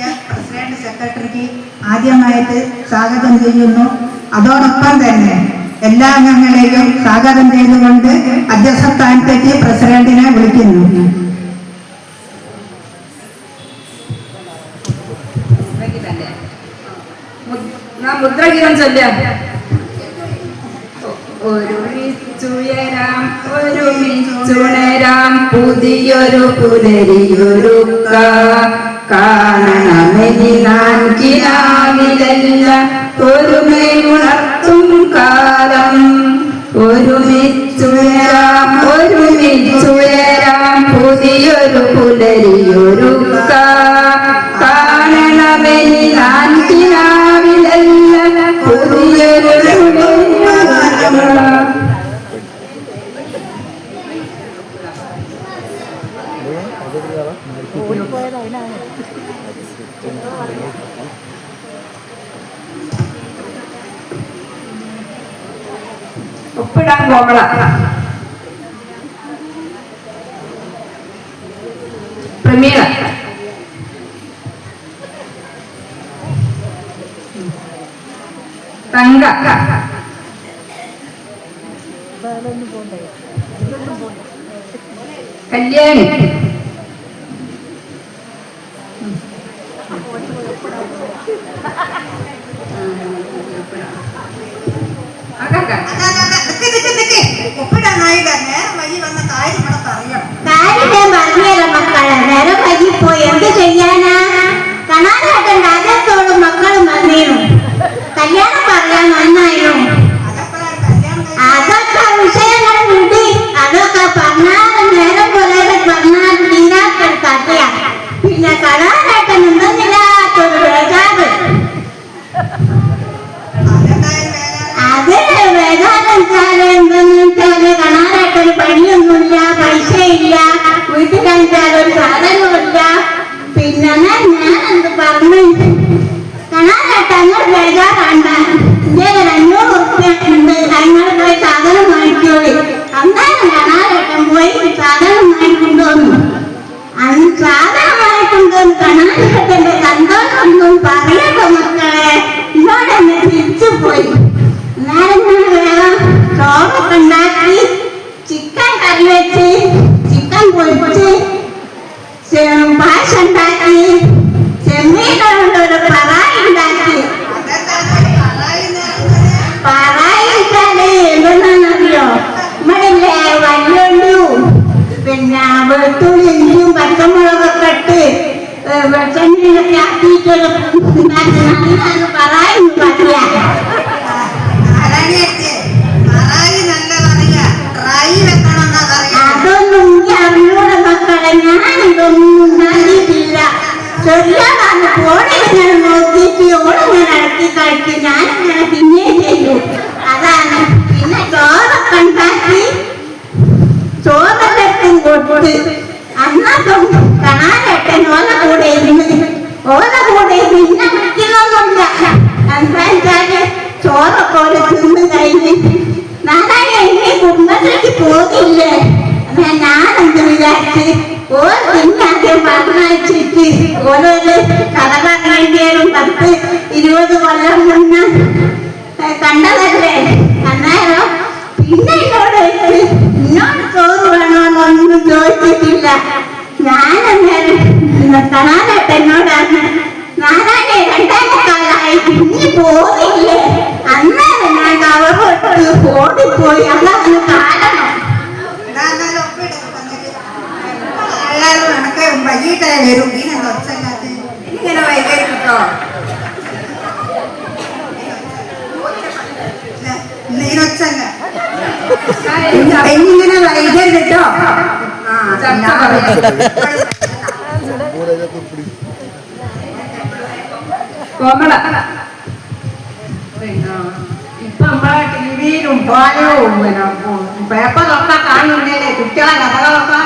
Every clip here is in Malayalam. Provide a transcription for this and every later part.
നൽകിയ പ്രസിഡന്റ് സെക്രട്ടറിക്ക് ആദ്യമായിട്ട് സ്വാഗതം ചെയ്യുന്നു. അതോടൊപ്പം തന്നെ എല്ലാ അംഗങ്ങളെയും സ്വാഗതം ചെയ്തുകൊണ്ട് അധ്യക്ഷ സ്ഥാനത്തേക്ക് പ്രസിഡന്റിനെ വിളിക്കുന്നു. മുദ്രഗീതം ചൊല്ലാം. ഒരുമിച്ചുയരാം ഒരുമിച്ചുണരാം പുതിയൊരു പുലരിയൊരുക്ക. കാണണമെനി നാൻ കിനാവിലല്ല ഒരുമയുണർത്തും കാലം. ഒരുമിച്ചുയരാം ഒരുമിച്ചുയരാം. പുതിയൊരു പുലരിയൊരുക്ക തങ്ക. കല്യാണി. ഒപ്പിടാനായില്ല. നേരം വഴി വന്ന കാര്യം ഇവിടെ പറയണം. കാര്യം ഞാൻ മക്കളെ. നേരെ വെച്ച് ചിക്കൻ പൊരിച്ച് ഉണ്ടാക്കി ചെമ്മീൻ കൊണ്ട് ഒരു പറായി ഉണ്ടാക്കി അതെന്താണ് കളായി നേരം പറായി വെച്ചാൽ എന്തെന്നാണെന്നറിയോ നമ്മളില്ലേ വല്ലുള്ളിയും പിന്നെ വെളുത്തുള്ളി ഇഞ്ചിയും പച്ചമുളകൊക്കെ ഇട്ട് വെളിച്ചെണ്ണയിലൊക്കെ ആക്കിയിട്ടൊരു പറായി എന്ന് പറയാ നാരായണിയച്ചേ, പോകില്ലേ? എന്നാ ഞാനെന്ത് വിചാരിച്ച് ഓ പിന്നാദ്യം പറഞ്ഞയച്ചിട്ട് ഓരോരു കഥ പറഞ്ഞേണ്ടിയാലും പത്ത് ഇരുപത് കൊല്ലം മുന്നേ ഏ, കണ്ടതല്ലേ അന്നേരം പിന്നെ എന്നോട് ചോദിച്ച്, എന്നോട് ചോറ് വേണമെന്നൊന്നും ചോദിച്ചിട്ടില്ല ഞാനന്നേരം കാണാനായിട്ട് എന്നോടാണ് നാരായണ രണ്ടാമക്കാലായി പിന്നെ പോയില്ലേ അന്നേരം ഞാൻ കവറോട്ട് ഓടിപ്പോയി അതാണ് കാരണം എനക്ക് വൈകിട്ടേ വരും ഇതിനെന്താ ഒച്ചയില്ലാത്തത്? ഇങ്ങനെ വൈകി കിട്ടോ. ചർച്ച ഇന്നിങ്ങനെ വൈകരുത് കേട്ടോ. കോമള ഇപ്പൊ നമ്മളെ ടിവിയിലും ഫോണിലും പേപ്പറൊക്കെ കാണുന്നില്ലേ കുട്ടികളെ കഥകളൊക്കെ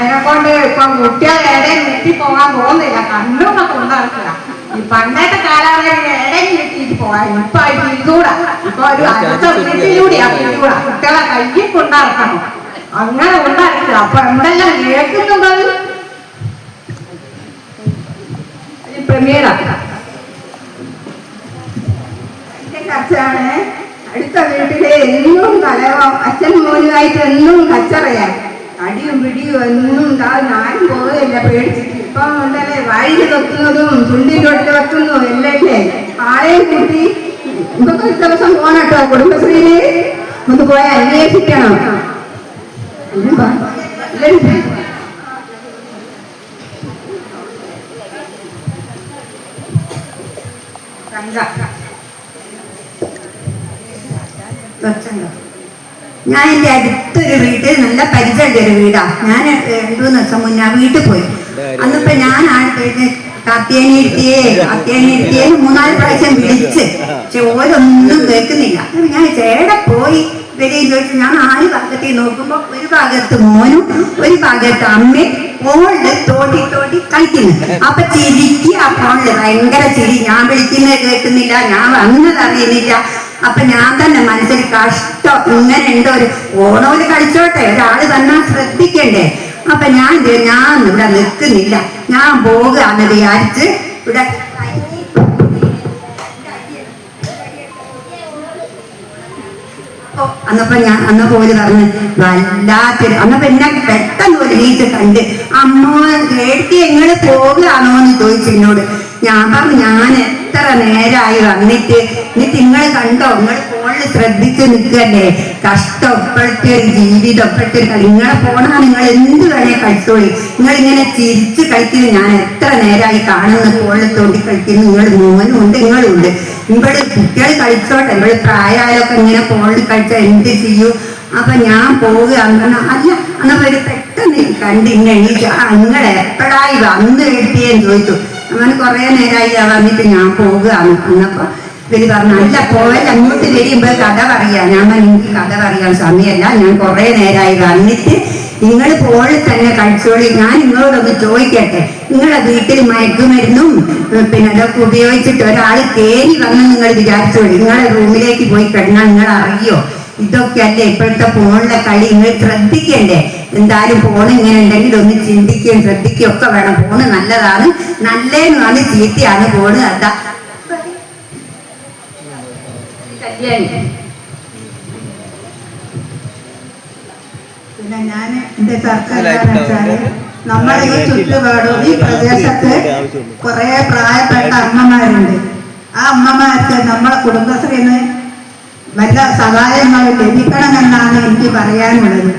അതിനെ കൊണ്ട് ഇപ്പൊ കുട്ടികൾ എവിടെയും നിർത്തി പോകാൻ പോകുന്നില്ല. കണ്ണൊക്കെ കൊണ്ടിറക്കുക. ഈ പണ്ടത്തെ കാലങ്ങളിൽ എവിടെയും നിർത്തിയിട്ട് പോകാൻ ഇപ്പൊ ഇത് ഇതൂടെ ഇപ്പൊ ഒരു അടുത്ത വീട്ടിലൂടെയാ ഇതൂടെ കുട്ടികളെ കയ്യിൽ കൊണ്ടിറക്കണം. അങ്ങനെ കൊണ്ടിറക്കുക. അപ്പൊ എന്തെല്ലാം കേൾക്കുന്നുണ്ടത്? കച്ചാണ് അടുത്ത വീട്ടിലെ എന്നും കലവ അച്ഛൻ മോനുമായിട്ട് എന്നും കച്ചറയാ അടിയും പിടിയും ഒന്നും ഉണ്ടാവും ആരും പോവുകയില്ല പേടിച്ചിട്ട് ഇപ്പം ഉണ്ടല്ലേ വായിൽ വെക്കുന്നതും ചുണ്ടിലോട്ട് വെക്കുന്നതും എല്ലല്ലേ ആളെയും കൂട്ടി ഇതൊക്കെ ഒരു ദിവസം പോണട്ടോ കുടുംബശ്രീയിൽ ഒന്ന് പോയി അന്വേഷിക്കണം കുറച്ചുണ്ടോ? ഞാൻ എന്റെ അടുത്തൊരു വീട്ടിൽ നല്ല പരിചയമുള്ള ഒരു വീടാ. ഞാൻ രണ്ടു മൂന്ന് ദിവസം മുന്നേ ആ വീട്ടിൽ പോയി. അന്നിപ്പോ ഞാൻ കാത്തിയേനെ ഇരുത്തിയേ കാത്തിയേനെ ഇരുത്തിയേ മൂന്നാൽ പ്രാവശ്യം വിളിച്ച്. പക്ഷെ ഓരോന്നും കേൾക്കുന്നില്ല. ഞാൻ ചേടെ പോയി? വരികയും ചോദിച്ചു ഞാൻ നാല് ഭാഗത്തേക്ക് നോക്കുമ്പോ ഒരു ഭാഗത്ത് മോനും ഒരു ഭാഗത്ത് അമ്മയും ഫോണിൽ തോട്ടി തോട്ടി കളിക്കുന്നു. അപ്പൊ ചിരിക്കുക ആ ഫോണിൽ ഭയങ്കര ചിരി. ഞാൻ വിളിക്കുന്നത് കേൾക്കുന്നില്ല ഞാൻ വന്നത് അറിയുന്നില്ല. അപ്പൊ ഞാൻ തന്നെ മനസ്സിൽ കഷ്ടം. ഇങ്ങനെ എന്തോ ഒരു ഓണോൽ കളിച്ചോട്ടെ. ഒരാൾ തന്നെ ശ്രദ്ധിക്കണ്ടേ. അപ്പൊ ഞാൻ ഞാൻ ഇവിടെ നിൽക്കുന്നില്ല. ഞാൻ പോകുകയെന്ന് വിചാരിച്ച് ഇവിടെ അന്നപ്പോ ഞാൻ അന്നപ്പോ ഓര് പറഞ്ഞു വല്ലാത്തൊരു അന്നപ്പോ എന്നെ പെട്ടെന്ന് ഒരു രീതി കണ്ട് അമ്മ കേട്ടി എങ്ങനെ പോകുകയാണോ എന്ന് ചോദിച്ചു എന്നോട്. ഞാൻ പറഞ്ഞു ഞാൻ എത്ര നേരമായി വന്നിട്ട് എന്നിട്ട് നിങ്ങൾ കണ്ടോ? നിങ്ങൾ ഫോണിൽ ശ്രദ്ധിച്ച് നിൽക്കല്ലേ? കഷ്ടം ഇപ്പോഴത്തെ ഒരു ജീവിതം ഇപ്പോഴത്തെ ഒരു കളി. നിങ്ങളെ ഫോണാ നിങ്ങൾ എന്ത് വേണേ കളിച്ചോളി? നിങ്ങൾ ഇങ്ങനെ ചിരിച്ച് കളിക്കുന്നത് ഞാൻ എത്ര നേരമായി കാണുന്ന ഫോണിൽ തോണ്ടി കളിക്കുന്നു. നിങ്ങൾ മോനും ഉണ്ട് നിങ്ങളും ഉണ്ട് ഇവിടെ കുട്ടികൾ കളിച്ചോട്ടെ. ഇവിടെ പ്രായമായൊക്കെ ഇങ്ങനെ ഫോണിൽ കളിച്ചാൽ എന്ത് ചെയ്യൂ? അപ്പൊ ഞാൻ പോവുക അങ്ങനെ അല്ല എന്നപ്പോ ഒരു പെട്ടെന്ന് കണ്ട് ഇങ്ങനെ എണീറ്റ് ആ നിങ്ങൾ എപ്പോഴായി വന്ന് കിട്ടിയെന്ന് ചോദിച്ചു. അങ്ങനെ കുറെ നേരമായി ഞാൻ പറഞ്ഞിട്ട് ഞാൻ പോവുകയാണ്. എന്നപ്പോ ഇവർ പറഞ്ഞു അല്ല പോയാൽ അങ്ങോട്ട് വരുമ്പോ കഥ പറയാ. ഞാൻ എനിക്ക് കഥ പറയാൻ സമയമല്ല ഞാൻ കുറെ നേരമായി വന്നിട്ട് നിങ്ങൾ പോലെ തന്നെ കഴിച്ചോളി ഞാൻ നിങ്ങളോടൊന്ന് ചോദിക്കട്ടെ. നിങ്ങളെ വീട്ടിൽ മയക്കുമരുന്നും പിന്നെ അതൊക്കെ ഉപയോഗിച്ചിട്ട് ഒരാൾ കയറി വന്ന് നിങ്ങൾ വിചാരിച്ചോളി. നിങ്ങളെ റൂമിലേക്ക് പോയി കിടന്നാൽ നിങ്ങൾ അറിയോ ഇതൊക്കെ അല്ലേ ഇപ്പോഴത്തെ ഫോണിലെ കളി? നിങ്ങൾ ശ്രദ്ധിക്കണ്ടേ എന്തായാലും ഫോൺ ഇങ്ങനെ ഉണ്ടെങ്കിൽ ഒന്ന് ചിന്തിക്കുകയും ശ്രദ്ധിക്കുകയും ഒക്കെ വേണം. ഫോണ് നല്ലതാണ്. നല്ലതെന്നാണ് ചീത്തയാണ് ഫോണ് അതാ. പിന്നെ ഞാൻ എന്റെ ചർച്ച എന്താണെന്ന് വെച്ചാൽ നമ്മുടെ ഈ ചുറ്റുപാടും ഈ പ്രദേശത്ത് കുറെ പ്രായപ്പെട്ട അമ്മമാരുണ്ട്. ആ അമ്മമാർക്ക് നമ്മളെ കുടുംബശ്രീന്ന് വല്ല സഹായങ്ങൾ ലഭിക്കണമെന്നാണ് എനിക്ക് പറയാനുള്ളത്.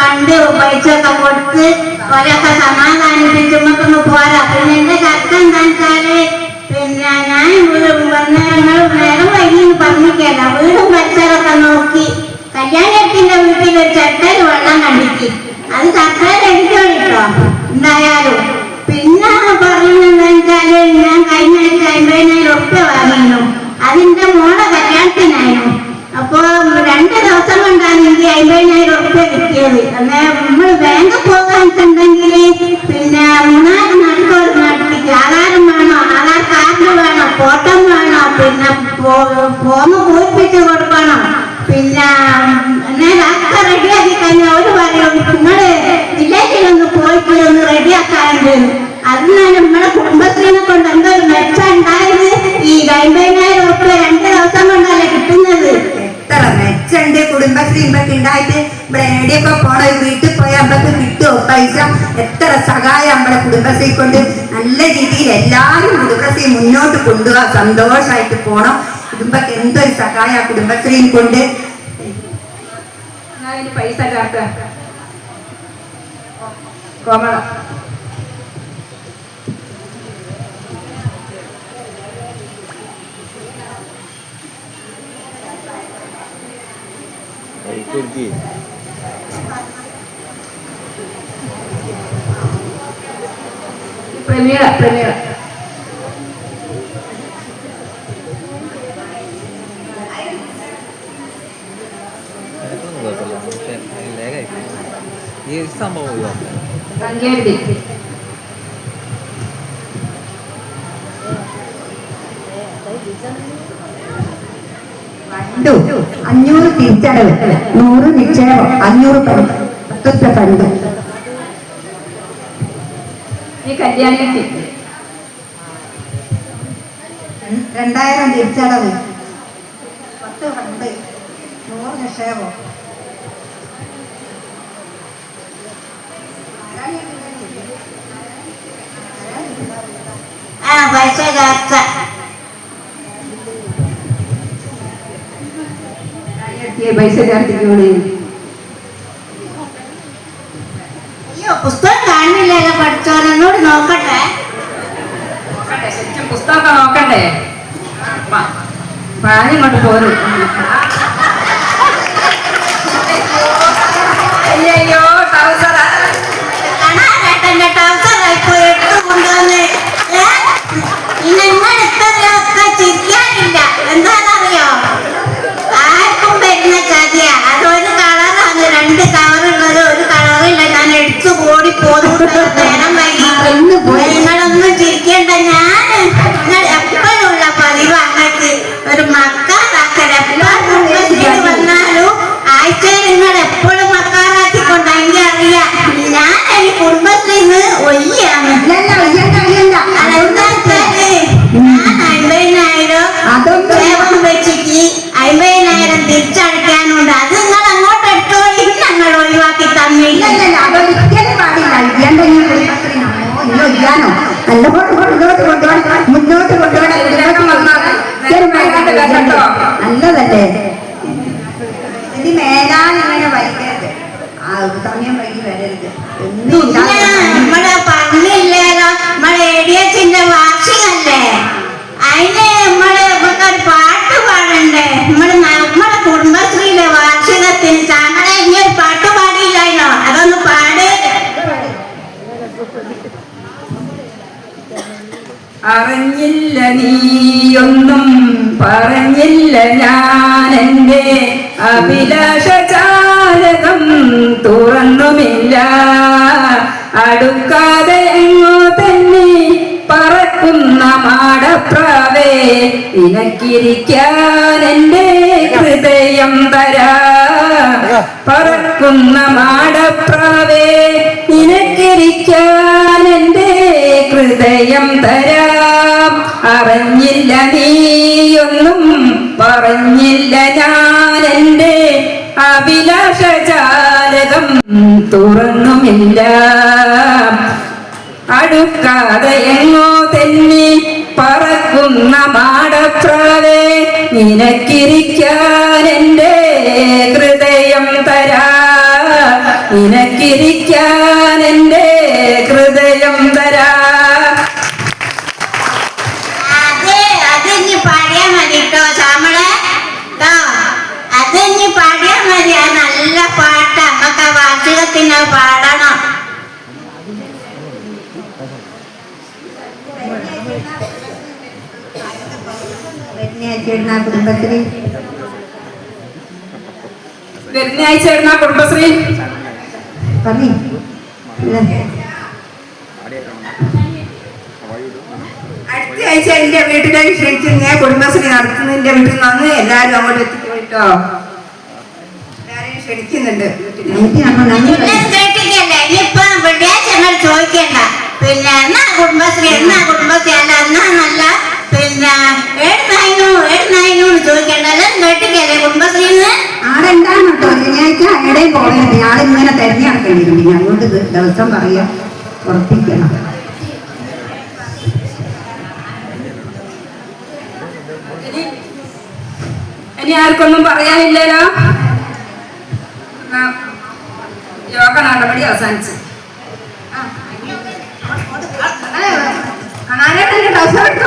കണ്ട് പൈസയൊക്കെ കൊടുത്ത് ഓരൊക്കെ സമാധാനിപ്പിച്ച് നമുക്കൊന്ന് പോരാ. പിന്നെ എന്റെ ചർച്ച എന്താ വെച്ചാൽ പിന്നെ ഞാൻ വന്ന് ഞങ്ങൾ നേരം വൈകി പറഞ്ഞിക്കല്ല വീടും പരിസരമൊക്കെ നോക്കി കല്യാണത്തിന്റെ വീട്ടിൽ ഒരു കണ്ടിക്ക് അത് ചട്ടയിൽ അടിച്ചോളി കേട്ടോ. എന്തായാലും. പിന്നെ വെച്ചാൽ ഞാൻ കഴിഞ്ഞ ആഴ്ച അമ്പതിനായിരം ഉറുപ്പ്യ വാങ്ങിയിരുന്നു. അതിന്റെ മോളെ കല്യാണത്തിനായിരുന്നു. അപ്പോ രണ്ട് ദിവസം കൊണ്ടാണ് എനിക്ക് അമ്പതിനായിരം ഉറുപ്പ്യ കിട്ടിയത്. അന്നേ നമ്മൾ ബാങ്ക് പോകാന്നുണ്ടെങ്കിൽ പിന്നെ മൂന്നാൽ നാട്ടുകാർ നടത്തിക്ക് ആധാരം വേണോ? ആധാർ കാർഡ് വേണോ? ഫോട്ടോ വേണോ? പിന്നെ ഫോമ് എത്ര സഹായം നമ്മുടെ കുടുംബശ്രീ കൊണ്ട് നല്ല രീതിയിൽ എല്ലാവരും കുടുംബശ്രീ മുന്നോട്ട് കൊണ്ടുപോകാൻ സന്തോഷമായിട്ട് പോണം. കുടുംബക്ക് എന്തൊരു സഹായ കുടുംബശ്രീ കൊണ്ട്? പൈസ കോമള. കുടുക്കി. പ്രമീള പ്രമീള ഈ സംഭവം ഫണ്ടു അഞ്ഞൂറ് തിരിച്ചടവ്. നൂറ് നിക്ഷേപം. അഞ്ഞൂറ് പത്ത് പണ്ട് ഫണ്ട് ഈ കല്യാണിക്ക് രണ്ടായിരം തിരിച്ചടവ്. പത്ത് പണ്ട്. നൂറ് നിക്ഷേപം. ആ പൈസ ചേർത്ത ഈ പൈസ ചേർത്തിക്കോളി மாட்டு போகிறது അറിഞ്ഞില്ല നീയൊന്നും പറഞ്ഞില്ല ഞാൻ എന്റെ തുറന്നുമില്ല. അടുക്കാതെ എങ്ങോ തന്നെ പറക്കുന്ന മാടപ്രാവേ ഇനക്കിരിക്കാൻ എന്റെ ഹൃദയം തരാ. പറക്കുന്ന മാടപ്രാവേ ഇനക്കിരിക്കാനെന്റെ ഹൃദയം തരാം. അറിഞ്ഞില്ല നീയൊന്നും പറഞ്ഞില്ല ഞാനെന്റെ എന്റെ അഭിലാഷജാലകം തുറന്നുമില്ല. അടുക്കാതെ എങ്ങോ തന്നെ പറക്കുന്ന മാടപ്രാവേ നിനക്കിരിക്കാൻ പാടണം? കുടുംബശ്രീ. വരുന്ന ആഴ്ച കുടുംബശ്രീ. പറഞ്ഞു. അടുത്ത ആഴ്ച എന്റെ വീട്ടിലേക്ക് ക്ഷണിച്ച് ഞാൻ കുടുംബശ്രീ നടത്തുന്നതിന്റെ വീട്ടിൽ നിന്ന് എല്ലാരും അങ്ങോട്ട് എത്തിക്കും എല്ലാരെയും ക്ഷണിക്കുന്നുണ്ട് വീട്ടിൽ എനിക്ക് നമ്മൾ പിന്നെ നമ്മൾ കേട്ടിക്കല്ലേ ഇനിയിപ്പൊ വെള്ളിയാഴ്ച ഞങ്ങൾ ചോദിക്കണ്ട. പിന്നെ എന്നാ കുടുംബശ്രീ എന്നാ കുടുംബശ്രീ? അല്ല എന്നാ നല്ല പിന്നെ ഏടുന്നായിരുന്നു ഏടുന്നായിരുന്നു ചോദിക്കണ്ട. എല്ലാം കേട്ടിക്കല്ലേ കുടുംബശ്രീന്ന്? ആടെ ഉണ്ടാകും കേട്ടോ ശനിയാഴ്ച എവിടെയും പോകരുത്. ഞാൻ ഇങ്ങനെ തെരഞ്ഞെടുക്കേണ്ടി വരും പിന്നെ അങ്ങോട്ട് ദി- ദിവസം പറയാ ഉറപ്പിക്കണം. ഇനി ആർക്കൊന്നും പറയാനില്ലല്ലോ? யோகா நல்லபடி அவசானிச்சு அவசரம்